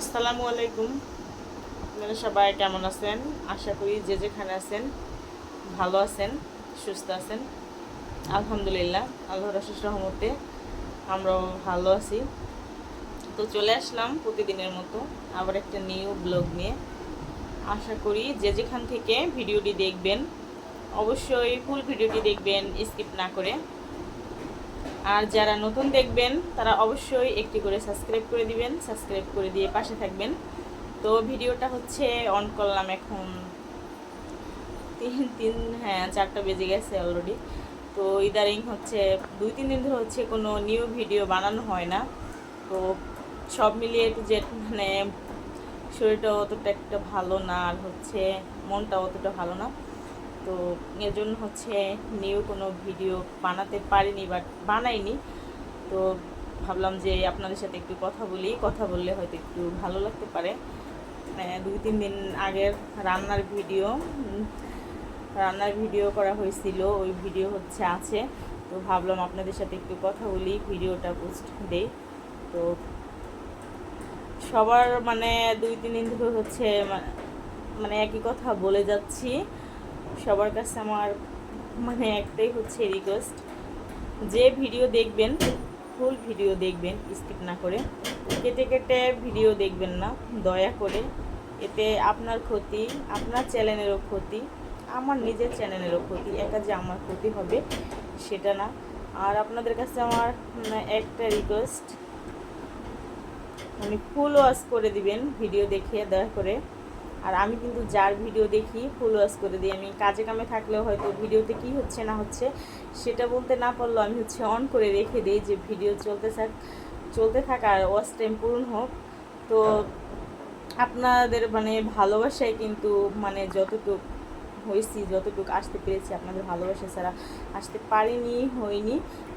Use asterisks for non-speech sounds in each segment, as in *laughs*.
আসসালামু আলাইকুম। আপনারা সবাই কেমন আছেন? আশা করি যে যেখানে আছেন, ভালো আছেন, সুস্থ আছেন। আলহামদুলিল্লাহ, আল্লাহর অশেষ রহমতে আমরাও ভালো আছি। তো চলে আসলাম প্রতিদিনের মতো আবার একটা নিউ ব্লগ নিয়ে। আশা করি যে যেখান থেকে ভিডিওটি দেখবেন, অবশ্যই ফুল ভিডিওটি দেখবেন, স্কিপ না করে। আর যারা নতুন দেখবেন, তারা অবশ্যই একটি করে সাবস্ক্রাইব করে দিবেন, সাবস্ক্রাইব করে দিয়ে পাশে থাকবেন। তো ভিডিওটা হচ্ছে অন করলাম এখন তিন তিন হ্যাঁ চারটা বেজে গেছে অলরেডি তো ইদারিং হচ্ছে, দুই, তিন দিন ধরে হচ্ছে কোনো নিউ ভিডিও বানানো হয় না। তো সব মিলিয়ে একটু যে মানে শরীরটা অতটা একটা ভালো না, আর হচ্ছে মনটা অতটা ভালো না। তো এর জন্য হচ্ছে নিউ কোনো ভিডিও বানাতে পারিনি বাট বানাইনি। তো ভাবলাম যে আপনাদের সাথে একটু কথা বলি, কথা বললে হয়তো একটু ভালো লাগতে পারে। দুই তিন দিন আগের রান্নার ভিডিও রান্নার ভিডিও করা হয়েছিল, ওই ভিডিও হচ্ছে আছে। তো ভাবলাম আপনাদের সাথে একটু কথা বলি, ভিডিওটা পোস্ট দেই। তো সবার মানে দুই তিন দিন ধরে হচ্ছে মানে একই কথা বলে যাচ্ছি। সবার কাছে আমার মানে একটাই হচ্ছে রিকোয়েস্ট যে ভিডিও দেখবেন ফুল ভিডিও দেখবেন স্কিপ না করে। কেটে কেটে ভিডিও দেখবেন না, দয়া করে। এতে আপনার ক্ষতি, আপনার চ্যানেলেরও ক্ষতি, আমার নিজের চ্যানেলেরও ক্ষতি, একা যে আমার ক্ষতি হবে সেটা না। আর আপনাদের কাছে আমার একটা রিকোয়েস্ট মানে ফুল ওয়াশ করে দিবেন ভিডিও দেখে, দয়া করে। আর আমি কিন্তু যার ভিডিও দেখি ফুল ওয়াশ করে দিই। আমি কাজে কামে থাকলেও হয়তো ভিডিওতে কি হচ্ছে না হচ্ছে, সেটা বলতে না পারলেও আমি হচ্ছে অন করে রেখে দিই যে ভিডিও চলতে থাক চলতে থাক আর ওয়াশ টাইম পূরণ হোক। তো আপনাদের মানে ভালোবাসায় কিন্তু মানে যতটুকু হয়েছি, যতটুকু আসতে পেরেছি, আপনাদের ভালোবাসা ছাড়া আসতে পারিনি, হয়নি।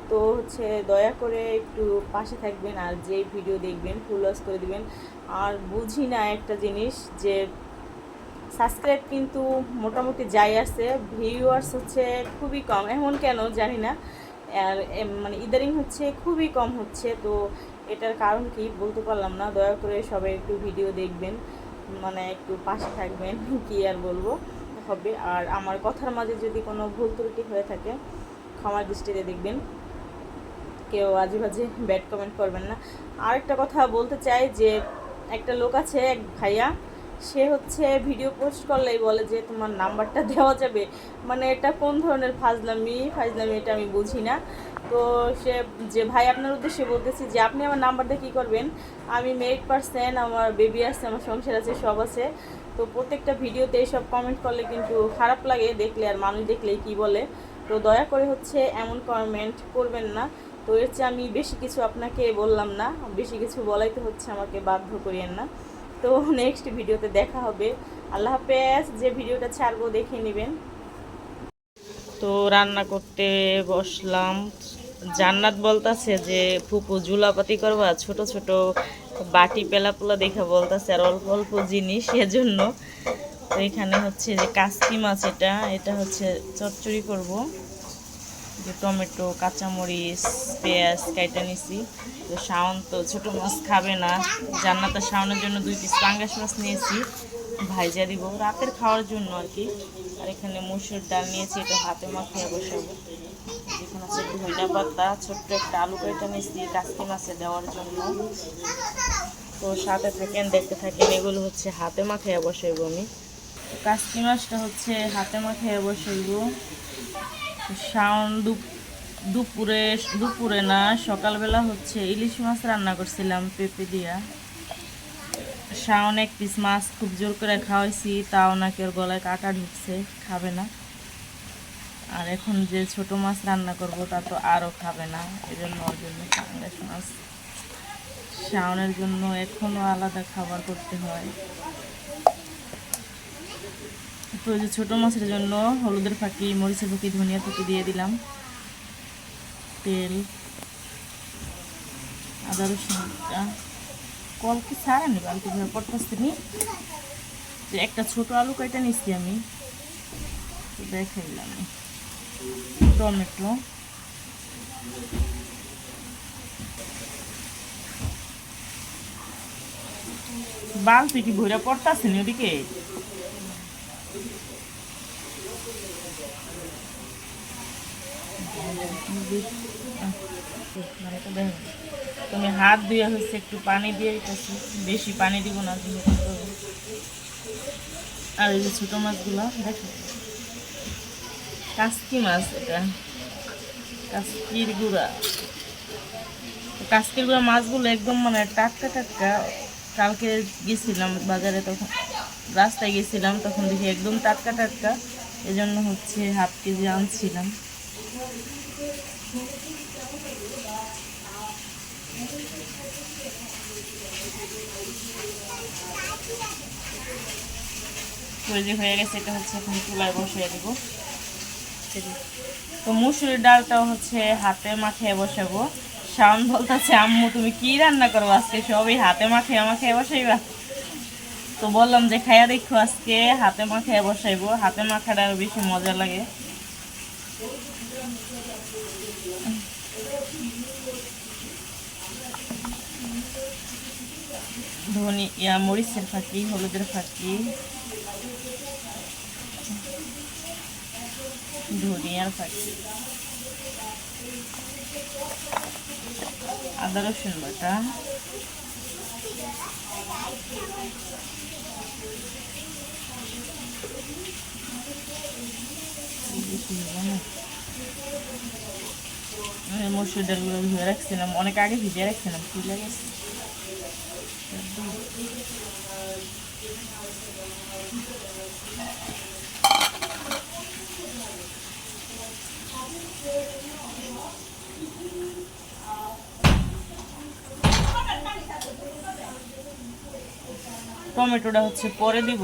তো হচ্ছে দয়া করে একটু পাশে থাকবেন আর যে ভিডিও দেখবেন ফুল ওয়াশ করে দিবেন। আর বুঝি না একটা জিনিস যে সাবস্ক্রাইব কিন্তু মোটামুটি যাই আছে ভিউয়ার্স হচ্ছে খুবই কম। এমন কেন জানি না। আর মানে ইদারিং হচ্ছে খুবই কম হচ্ছে, তো এটার কারণ কি বলতে পারলাম না। দয়া করে সবাই একটু ভিডিও দেখবেন মানে একটু পাশে থাকবেন, কি আর বলব হবে। আর আমার কথার মাঝে যদি কোনো ভুল ত্রুটি হয়ে থাকে ক্ষমার দৃষ্টিতে দেখবেন। কেউ আজে বাজে ব্যাড কমেন্ট করবেন না। আর একটা কথা বলতে চাই যে, একটা লোক আছে এক ভাইয়া সে হচ্ছে ভিডিও পোস্ট করলেই বলে যে তোমার নাম্বারটা *laughs* দেওয়া যাবে। মানে এটা কোন ধরনের ফাজলামি? ফাজলামি এটা আমি বুঝি না। তো সে যে ভাই আপনার উদ্দেশ্যে বলতেছি যে, আপনি আমার নাম্বারটা কী করবেন? আমি মেরিট পার্সেন আমার বেবি আছে, আমার সংসার আছে, সব আছে। তো প্রত্যেকটা ভিডিওতে এইসব কমেন্ট করলে কিন্তু খারাপ লাগে, দেখলে আর মানুষ দেখলেই কি বলে। তো দয়া করে হচ্ছে এমন কমেন্ট করবেন না। তো এর চেয়ে আমি বেশি কিছু আপনাকে বললাম না। বেশি কিছু বলাই তো হচ্ছে আমাকে বাধ্য করিয়েন না। তো *laughs* নেক্সট ভিডিওতে দেখা হবে। আল্লাহ হাফেজ, যে ভিডিওটা ছাড়বো দেখে নেবেন। তো রান্না করতে বসলাম। জান্নাত বলতাছে যে, ফুপু জুলাপাতি করবা, ছোট ছোট বাটি পেলা পোলা দেখে বলতাছে আর অল্প অল্প জিনিস, এজন্য। তো এখানে হচ্ছে যে কাস্তি মাছ এটা এটা হচ্ছে চচ্চড়ি করব। যে টমেটো, কাঁচামরিচ, পেঁয়াজ, কাইটা নিছি। তো শাওন তো ছোটো মাছ খাবে না। জান্নাতা শাওনের জন্য দুই পিস পাঙ্গাস মাছ নিয়েছি। ভাইজা দিব রাতের খাওয়ার জন্য আর কি। আর এখানে মুসুর ডাল নিয়েছি, এটা হাতে মাখিয়ে বসাবো। যেখানে আছে ধনিয়া পাতা, ছোট্ট একটা আলু কেটে নিয়েছি কাস্তি মাছে দেওয়ার জন্য। তো সাথে থাকেন, দেখতে থাকেন, এগুলো হচ্ছে হাতে মাখিয়ে বসাইব আমি। কাস্তি মাছটা হচ্ছে হাতে মাখিয়ে বসাইব। শাওন দুপ- দুপুরে দুপুরে না, সকালবেলা হচ্ছে ইলিশ মাছ রান্না করছিলাম পেঁপে দিয়া। শাওন এক পিস মাছ খুব জোর করে খাওয়াইছি, তাও নাকি ওর গলায় কাটা ঢুকছে, খাবে না। আর এখন যে ছোট মাছ রান্না করব, তা তো আরও খাবে না এই জন্য ওর জন্য পাঙ্গাস মাছ। শাওনের জন্য এখনও আলাদা খাবার করতে হয়। তো যে ছোটো মাছের জন্য হলুদের ফাঁকি, মরিচের ফাঁকি, ধনিয়া ফাঁকি দিয়ে দিলাম। তেল, আদা রসুনটা কল কি ছাড়া নি বালতি ভাবে পড়তেছি নি। যে একটা ছোট আলু কেটে নিচ্ছি আমি। দেখাইলাম টমেটো। বালতি কি ভরে পড়তাছে নি ওদিকে? তুমি হাত দিয়ে হচ্ছে একটু পানি দিয়ে দিতেছি, বেশি পানি দিব না তুমি আর এই যে ছোটো মাছগুলো, দেখো। কাসকি মাছ এটা। কাসকির গুঁড়া। কাসকির গুঁড়া মাছগুলো একদম মানে টাটকা টাটকা। কালকে গেছিলাম বাজারে তখন, রাস্তায় গেছিলাম তখন দেখি একদম টাটকা টাটকা। এজন্য হচ্ছে হাফ কেজি আনছিলাম। তৈরি হয়ে গেছে, এটা হচ্ছে এখন চুলায় বসিয়ে দেবো। তো মুসুরির ডালটাও হচ্ছে হাতে মাখিয়ে বসাবো। শাওন বলতেছে, আম্মু, তুমি কি রান্না করব আজকে? সবই হাতে মাখিয়ে মাখিয়ে বসাইবা? তো বললাম যে, খাইয়া দেখো, আজকে হাতে মাখিয়ে বসাইবো। হাতে মাখাটা আরও বেশি মজা লাগে। ধনি, ইয়া, মরিচের ফাঁকি, হলুদের ফাঁকি। ধনিয়ার ফাঁকি আদা রসুন বাটা আমি মসুর ডালগুলো ধুয়ে রাখছিলাম অনেক আগে ভিজিয়ে রাখছিলাম ফুলে গেছে টমেটোটা হচ্ছে পরে দিব।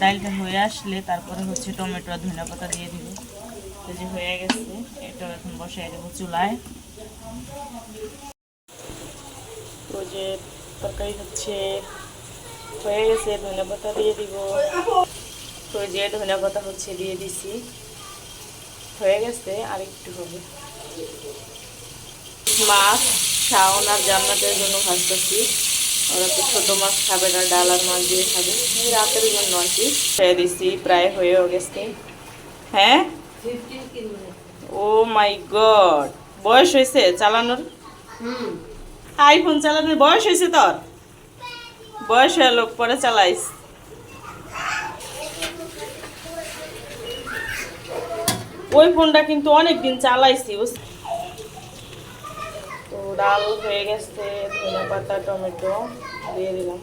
ডালটা হয়ে আসলে তারপরে হচ্ছে টমেটো আর ধনিয়া পাতা দিয়ে দিব। তো যে হয়ে গেছে এটা এখন বসাই দেবো চুলায়। তো যে তরকারি হচ্ছে হয়ে গেছে, ধনিয়া পাতা দিয়ে দিব। তো যে ধনিয়া পাতা হচ্ছে দিয়ে দিছি। হয়ে গেছে আর একটু হবে। মাছ শাওন আর জান্নাতের জন্য ভাজতেছি ওরা তো ছোটো মাছ খাবে না ডাল আর মাছ দিয়ে খাবে। রাতের জন্য আর কি। খেয়ে দিছি প্রায় হয়েও গেছে। হ্যাঁ? Oh my God. বয়স হয়েছে চালানোর? আইফোন চালানোর বয়স হয়েছে তোর? বয়স হয়ে লোক পরে চালাইস। ওই ফোনটা কিন্তু অনেক দিন চালাইছি তো ডাল হয়ে গেছে, ধনে পাতা, টমেটো দিয়ে দিলাম।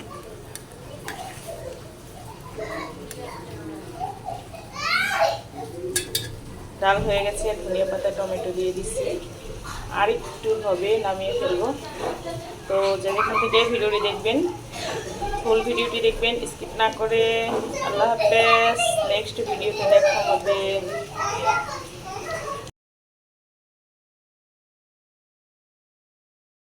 ডাল হয়ে গেছে ধনিয়া পাতা, টমেটো দিয়ে দিচ্ছি আর একটু হবে, নামিয়ে ফেলব। তো যেখান থেকে ভিডিওটি দেখবেন, ফুল ভিডিওটি দেখবেন, স্কিপ না করে, আল্লাহ হাফেজ। নেক্সট ভিডিওতে দেখা হবে। Yeah.